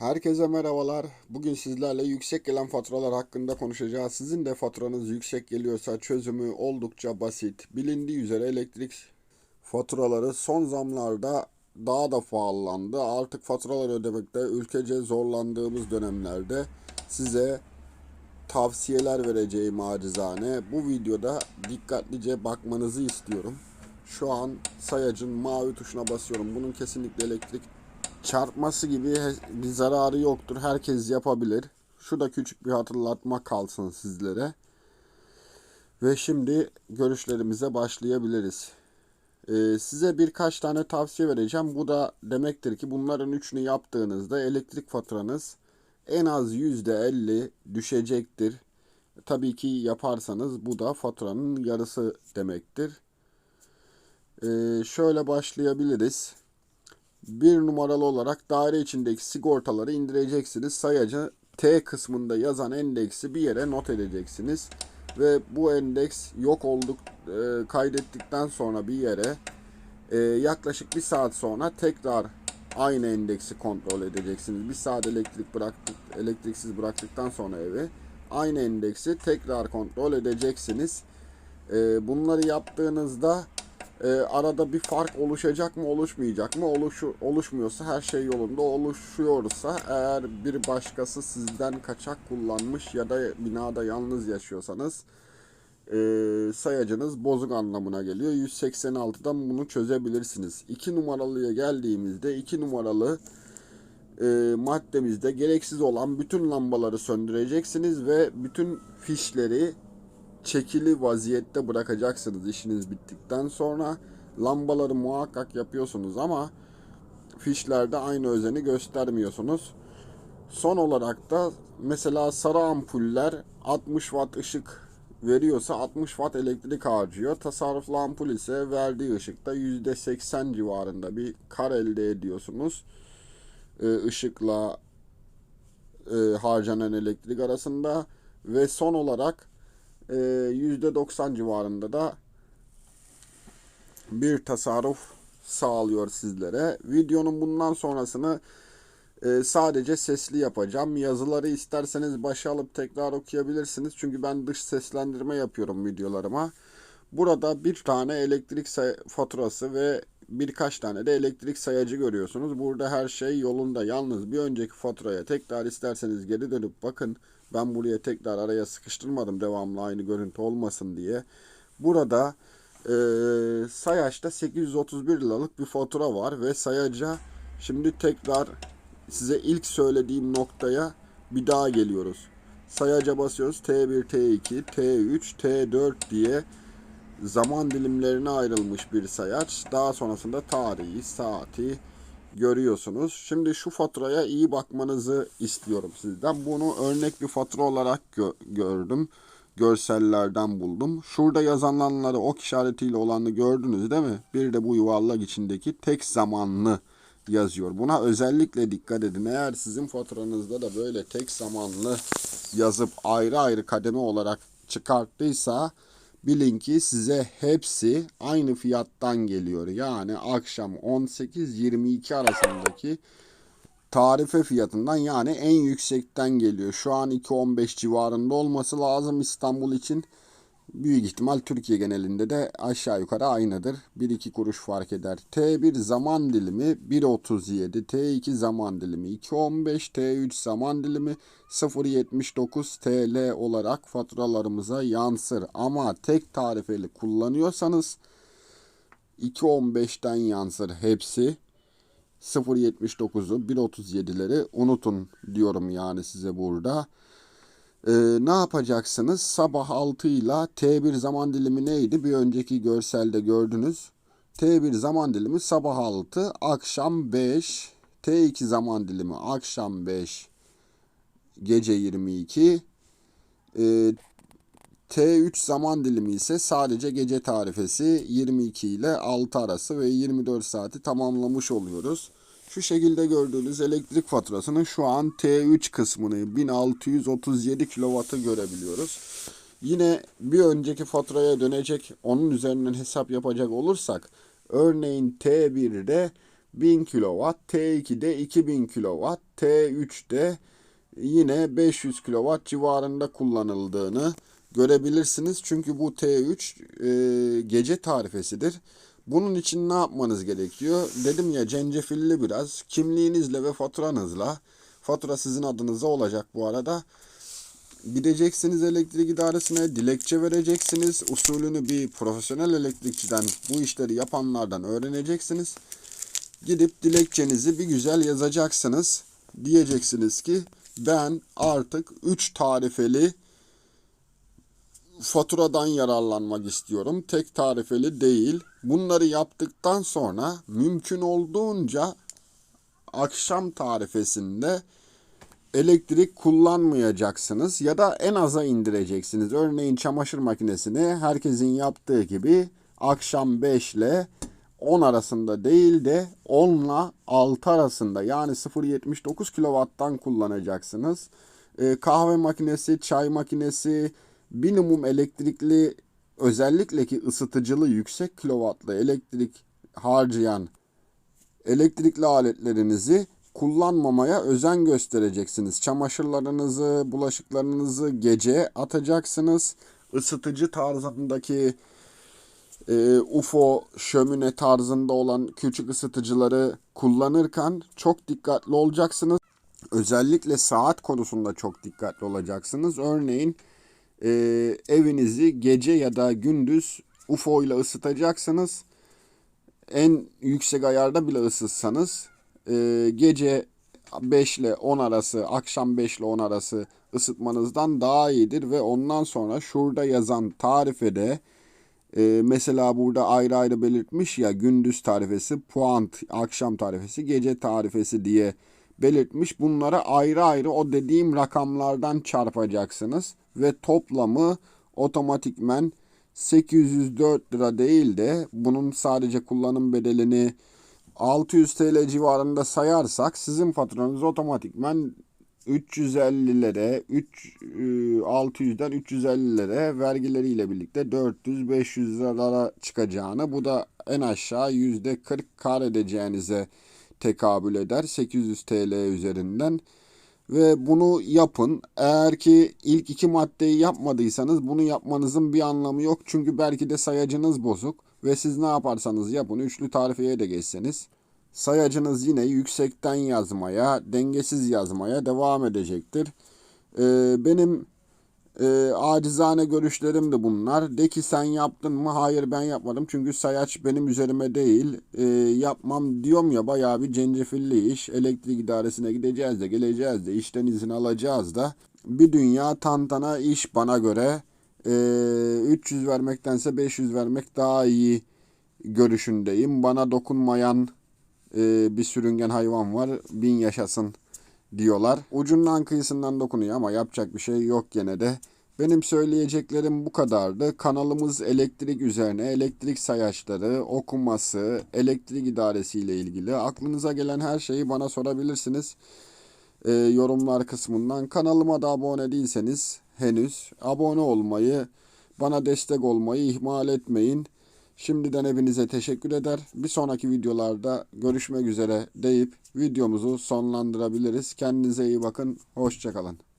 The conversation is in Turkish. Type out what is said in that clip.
Herkese merhabalar. Bugün sizlerle yüksek gelen faturalar hakkında konuşacağız. Sizin de faturanız yüksek geliyorsa çözümü oldukça basit. Bilindiği üzere elektrik faturaları son zamlarda daha da pahalandı. Artık faturalar ödemekte ülkece zorlandığımız dönemlerde size tavsiyeler vereceğim acizane. Bu videoda dikkatlice bakmanızı istiyorum. Şu an sayacın mavi tuşuna basıyorum. Bunun kesinlikle elektrik çarpması gibi bir zararı yoktur. Herkes yapabilir. Şu da küçük bir hatırlatma kalsın sizlere. Ve şimdi görüşlerimize başlayabiliriz. Ee, size birkaç tane tavsiye vereceğim. Bu da demektir ki bunların üçünü yaptığınızda elektrik faturanız en az %50 düşecektir. Tabii ki yaparsanız bu da faturanın yarısı demektir. Ee, şöyle başlayabiliriz. Bir numaralı olarak daire içindeki sigortaları indireceksiniz. Sayacı T kısmında yazan endeksi bir yere not edeceksiniz. Ve bu endeks yok olduk e, kaydettikten sonra bir yere e, yaklaşık bir saat sonra tekrar aynı endeksi kontrol edeceksiniz. Bir saat elektrik bıraktık, elektriksiz bıraktıktan sonra evi aynı endeksi tekrar kontrol edeceksiniz. E, bunları yaptığınızda e, arada bir fark oluşacak mı oluşmayacak mı? Oluşu, oluşmuyorsa her şey yolunda oluşuyorsa eğer bir başkası sizden kaçak kullanmış ya da binada yalnız yaşıyorsanız e, sayacınız bozuk anlamına geliyor. 186'dan bunu çözebilirsiniz. 2 numaralıya geldiğimizde 2 numaralı e, maddemizde gereksiz olan bütün lambaları söndüreceksiniz ve bütün fişleri çekili vaziyette bırakacaksınız işiniz bittikten sonra. Lambaları muhakkak yapıyorsunuz ama fişlerde aynı özeni göstermiyorsunuz. Son olarak da mesela sarı ampuller 60 watt ışık veriyorsa 60 watt elektrik harcıyor. Tasarruflu ampul ise verdiği ışıkta %80 civarında bir kar elde ediyorsunuz. Ee, ışıkla e, harcanan elektrik arasında ve son olarak %90 civarında da bir tasarruf sağlıyor sizlere. Videonun bundan sonrasını e, sadece sesli yapacağım. Yazıları isterseniz başa alıp tekrar okuyabilirsiniz. Çünkü ben dış seslendirme yapıyorum videolarıma. Burada bir tane elektrik faturası ve birkaç tane de elektrik sayacı görüyorsunuz. Burada her şey yolunda. Yalnız bir önceki faturaya tekrar isterseniz geri dönüp bakın. Ben buraya tekrar araya sıkıştırmadım devamlı aynı görüntü olmasın diye. Burada e, sayaçta 831 liralık bir fatura var ve sayaca şimdi tekrar size ilk söylediğim noktaya bir daha geliyoruz. Sayaca basıyoruz. T1, T2, T3, T4 diye zaman dilimlerine ayrılmış bir sayaç. Daha sonrasında tarihi, saati görüyorsunuz. Şimdi şu faturaya iyi bakmanızı istiyorum sizden. Bunu örnek bir fatura olarak gö gördüm. Görsellerden buldum. Şurada yazanları ok işaretiyle olanı gördünüz değil mi? Bir de bu yuvarlak içindeki tek zamanlı yazıyor. Buna özellikle dikkat edin. Eğer sizin faturanızda da böyle tek zamanlı yazıp ayrı ayrı kademe olarak çıkarttıysa bilin ki size hepsi aynı fiyattan geliyor. Yani akşam 18-22 arasındaki tarife fiyatından yani en yüksekten geliyor. Şu an 2.15 civarında olması lazım İstanbul için. Büyük ihtimal Türkiye genelinde de aşağı yukarı aynıdır. 1-2 kuruş fark eder. T1 zaman dilimi 1.37, T2 zaman dilimi 2.15, T3 zaman dilimi 0.79 TL olarak faturalarımıza yansır. Ama tek tarifeli kullanıyorsanız 2.15'ten yansır hepsi. 0.79'u 1.37'leri unutun diyorum yani size burada. Ee, ne yapacaksınız? Sabah 6 ile T1 zaman dilimi neydi? Bir önceki görselde gördünüz. T1 zaman dilimi sabah 6, akşam 5. T2 zaman dilimi akşam 5, gece 22. Ee, T3 zaman dilimi ise sadece gece tarifesi 22 ile 6 arası ve 24 saati tamamlamış oluyoruz. Şu şekilde gördüğünüz elektrik faturasının şu an T3 kısmını 1637 kW'ı görebiliyoruz. Yine bir önceki faturaya dönecek onun üzerinden hesap yapacak olursak örneğin T1'de 1000 kW, T2'de 2000 kW, T3'de yine 500 kW civarında kullanıldığını görebilirsiniz. Çünkü bu T3 e, gece tarifesidir. Bunun için ne yapmanız gerekiyor? Dedim ya cencefilli biraz. Kimliğinizle ve faturanızla. Fatura sizin adınıza olacak bu arada. Gideceksiniz elektrik idaresine, dilekçe vereceksiniz. Usulünü bir profesyonel elektrikçiden, bu işleri yapanlardan öğreneceksiniz. Gidip dilekçenizi bir güzel yazacaksınız. Diyeceksiniz ki ben artık 3 tarifeli faturadan yararlanmak istiyorum. Tek tarifeli değil. Bunları yaptıktan sonra mümkün olduğunca akşam tarifesinde elektrik kullanmayacaksınız ya da en aza indireceksiniz. Örneğin çamaşır makinesini herkesin yaptığı gibi akşam 5 ile 10 arasında değil de 10 ile 6 arasında yani 0.79 kW'dan kullanacaksınız. Ee, kahve makinesi, çay makinesi, minimum elektrikli özellikle ki ısıtıcılı yüksek kilovatlı elektrik harcayan elektrikli aletlerinizi kullanmamaya özen göstereceksiniz. Çamaşırlarınızı, bulaşıklarınızı gece atacaksınız. Isıtıcı tarzındaki e, UFO şömine tarzında olan küçük ısıtıcıları kullanırken çok dikkatli olacaksınız. Özellikle saat konusunda çok dikkatli olacaksınız. Örneğin e, evinizi gece ya da gündüz UFO ile ısıtacaksınız. En yüksek ayarda bile ısıtsanız e, gece 5 ile 10 arası, akşam 5 ile 10 arası ısıtmanızdan daha iyidir ve ondan sonra şurada yazan tarifede e, mesela burada ayrı ayrı belirtmiş ya gündüz tarifesi, puant, akşam tarifesi, gece tarifesi diye belirtmiş. Bunlara ayrı ayrı o dediğim rakamlardan çarpacaksınız ve toplamı otomatikmen 804 lira değil de bunun sadece kullanım bedelini 600 TL civarında sayarsak sizin faturanız otomatikmen 350'lere, 3 600'den 350'lere vergileriyle birlikte 400-500 liralara çıkacağını bu da en aşağı %40 kar edeceğinize tekabül eder 800 TL üzerinden ve bunu yapın. Eğer ki ilk iki maddeyi yapmadıysanız bunu yapmanızın bir anlamı yok. Çünkü belki de sayacınız bozuk ve siz ne yaparsanız yapın üçlü tarifeye de geçseniz sayacınız yine yüksekten yazmaya, dengesiz yazmaya devam edecektir. Ee, benim e, acizane görüşlerim de bunlar. De ki sen yaptın mı? Hayır ben yapmadım. Çünkü sayaç benim üzerime değil. E, yapmam diyorum ya bayağı bir cencefilli iş. Elektrik idaresine gideceğiz de geleceğiz de işten izin alacağız da. Bir dünya tantana iş bana göre. E, 300 vermektense 500 vermek daha iyi görüşündeyim. Bana dokunmayan e, bir sürüngen hayvan var. Bin yaşasın diyorlar. Ucundan kıyısından dokunuyor ama yapacak bir şey yok gene de. Benim söyleyeceklerim bu kadardı. Kanalımız elektrik üzerine, elektrik sayaçları, okuması, elektrik idaresi ile ilgili. Aklınıza gelen her şeyi bana sorabilirsiniz. E, yorumlar kısmından. Kanalıma da abone değilseniz henüz abone olmayı, bana destek olmayı ihmal etmeyin. Şimdiden hepinize teşekkür eder. Bir sonraki videolarda görüşmek üzere deyip videomuzu sonlandırabiliriz. Kendinize iyi bakın. Hoşçakalın.